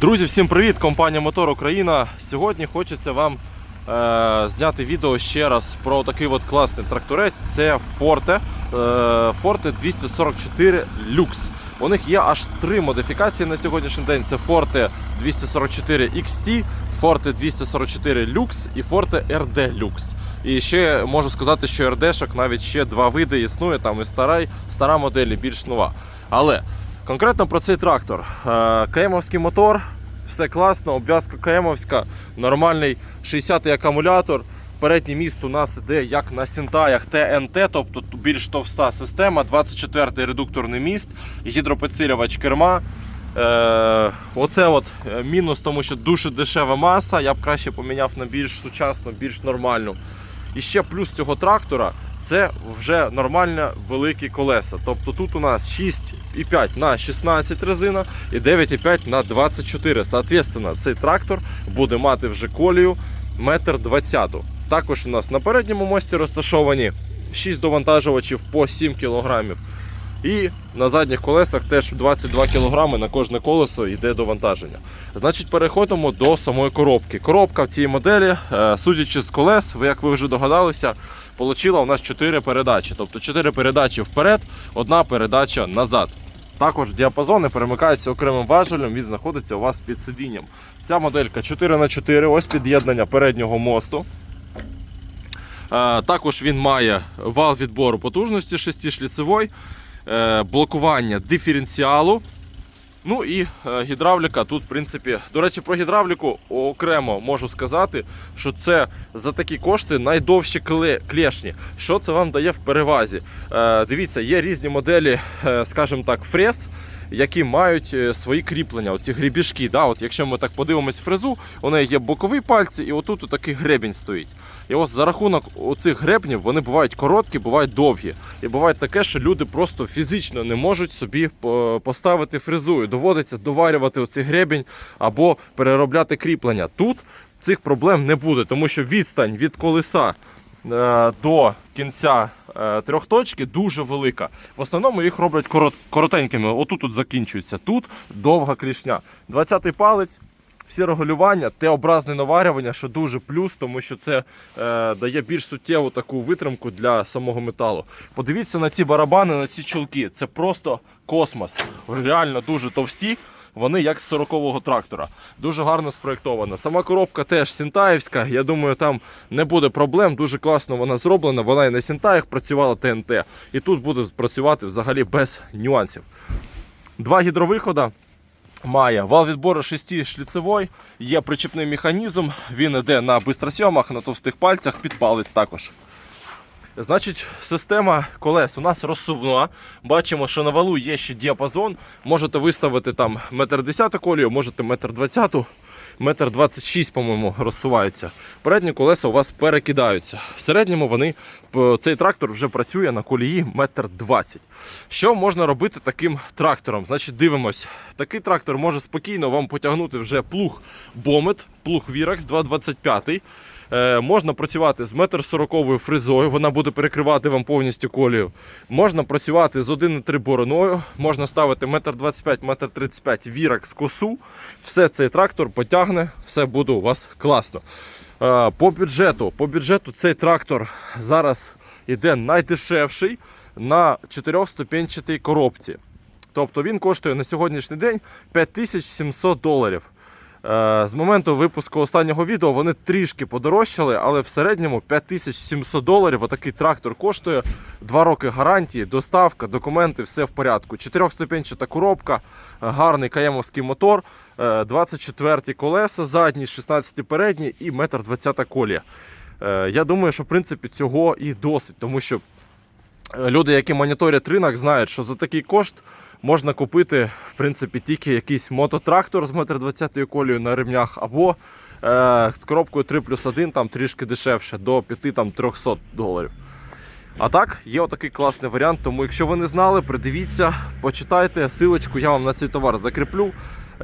Друзі, всім привіт! Компанія Мотор Україна. Сьогодні хочеться вам е, зняти відео ще раз про такий от класний тракторець. Це Forte, е, Forte 244 Lux. У них є аж три модифікації на сьогоднішній день: це Forte 244 XT, Forte 244 Lux і Forte RD Lux. І ще можу сказати, що RD-шок навіть ще два види існує. Там і стара, стара модель, і більш нова. Але Конкретно про цей трактор. Е, КМовський мотор, все класно, обв'язка КМовська, нормальний 60-й акумулятор. Передній міст у нас іде як на Сінтаях ТНТ, тобто більш товста система, 24-й редукторний міст, гідропідсилювач керма. Е, оце от е, мінус, тому що дуже дешева маса. Я б краще поміняв на більш сучасну, більш нормальну. І ще плюс цього трактора це вже нормально великі колеса. Тобто тут у нас 6,5 на 16 резина і 9,5 на 24. Соответственно, цей трактор буде мати вже колію 1,20 м. Також у нас на передньому мості розташовані 6 довантажувачів по 7 кг. І на задніх колесах теж 22 кг на кожне колесо йде довантаження. Значить, переходимо до самої коробки. Коробка в цій моделі, е, судячи з колес, ви як ви вже догадалися, отримала у нас 4 передачі. Тобто 4 передачі вперед, одна передача назад. Також діапазони перемикаються окремим важелем, він знаходиться у вас під сидінням. Ця моделька 4х4, ось під'єднання переднього мосту. Е, Також він має вал відбору потужності 6-шліцевий, е, блокування диференціалу. Ну і е, гідравліка тут, в принципі, до речі, про гідравліку окремо можу сказати, що це за такі кошти найдовші клешні. Що це вам дає в перевазі? Е, Дивіться, є різні моделі, е, скажімо так, фрез. Які мають е, свої кріплення, оці грібішки. Да? От якщо ми так подивимось фрезу, у неї є бокові пальці, і отут такий гребінь стоїть. І ось за рахунок оцих гребнів вони бувають короткі, бувають довгі. І буває таке, що люди просто фізично не можуть собі поставити фрезу. І доводиться доварювати оцей гребінь або переробляти кріплення. Тут цих проблем не буде, тому що відстань від колеса е, до кінця е, трьохточки дуже велика. В основному їх роблять корот, коротенькими. Отут тут закінчується. Тут довга клішня. 20-й палець. Всі регулювання, Т-образне наварювання, що дуже плюс, тому що це е, дає більш суттєву таку витримку для самого металу. Подивіться на ці барабани, на ці чолки. Це просто космос. Реально дуже товсті. Вони як з 40-го трактора. Дуже гарно спроєктована. Сама коробка теж сінтаївська. Я думаю, там не буде проблем. Дуже класно вона зроблена. Вона і на сінтаях працювала ТНТ. І тут буде працювати взагалі без нюансів. Два гідровихода має вал відбору 6 шліцевий, є причепний механізм, він йде на бистросьомах, на товстих пальцях, під палець також. Значить, система колес у нас розсувна. Бачимо, що на валу є ще діапазон. Можете виставити там метр десяту колію, можете метр двадцяту, метр двадцять шість, по-моєму, розсуваються. Передні колеса у вас перекидаються. В середньому вони цей трактор вже працює на колії метр двадцять. Що можна робити таким трактором? Значить, дивимось. Такий трактор може спокійно вам потягнути вже плуг Бомет, плуг Віракс 225. Е, можна працювати з 1,40 м фрезою, вона буде перекривати вам повністю колію. Можна працювати з 1,3 бороною, можна ставити 1,25 м, 1,35 м вірак з косу. Все цей трактор потягне, все буде у вас класно. Е, по бюджету, по бюджету цей трактор зараз іде найдешевший на 4-ступенчатій коробці. Тобто він коштує на сьогоднішній день 5700 доларів. Е, З моменту випуску останнього відео вони трішки подорожчали, але в середньому 5700 доларів отакий трактор коштує. 2 роки гарантії, доставка, документи, все в порядку. Чотирьохступенчата коробка, гарний каємовський мотор, 24 колеса задні, 16 передні і 1,20 м колія. Е, Я думаю, що в принципі цього і досить, тому що Е, люди, які моніторять ринок, знають, що за такий кошт можна купити в принципі тільки якийсь мототрактор з 1,20 м колією на ремнях, або е, з коробкою 3 плюс 1, там трішки дешевше, до 5-300 доларів. А так, є отакий класний варіант. Тому, якщо ви не знали, придивіться, почитайте силочку, я вам на цей товар закріплю.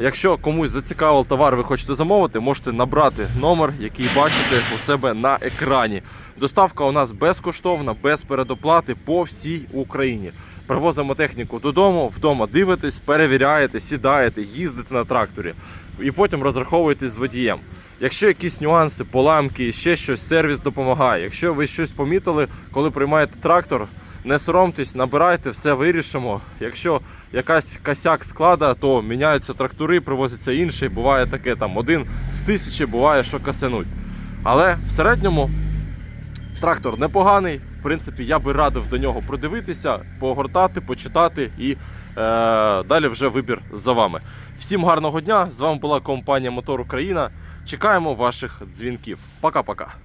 Якщо комусь зацікавив товар, ви хочете замовити, можете набрати номер, який бачите у себе на екрані. Доставка у нас безкоштовна, без передоплати по всій Україні. Привозимо техніку додому, вдома дивитесь, перевіряєте, сідаєте, їздите на тракторі. і потім розраховуєтесь з водієм. Якщо якісь нюанси, поламки, ще щось, сервіс допомагає. Якщо ви щось помітили, коли приймаєте трактор, не соромтесь, набирайте, все вирішимо. Якщо якась косяк склада, то міняються трактори, привозиться інший. Буває таке там один з тисячі, буває, що касануть. Але в середньому трактор непоганий. В принципі, я би радив до нього продивитися, погортати, почитати і е, далі вже вибір за вами. Всім гарного дня! З вами була компанія Мотор Україна. Чекаємо ваших дзвінків. Пока-пока.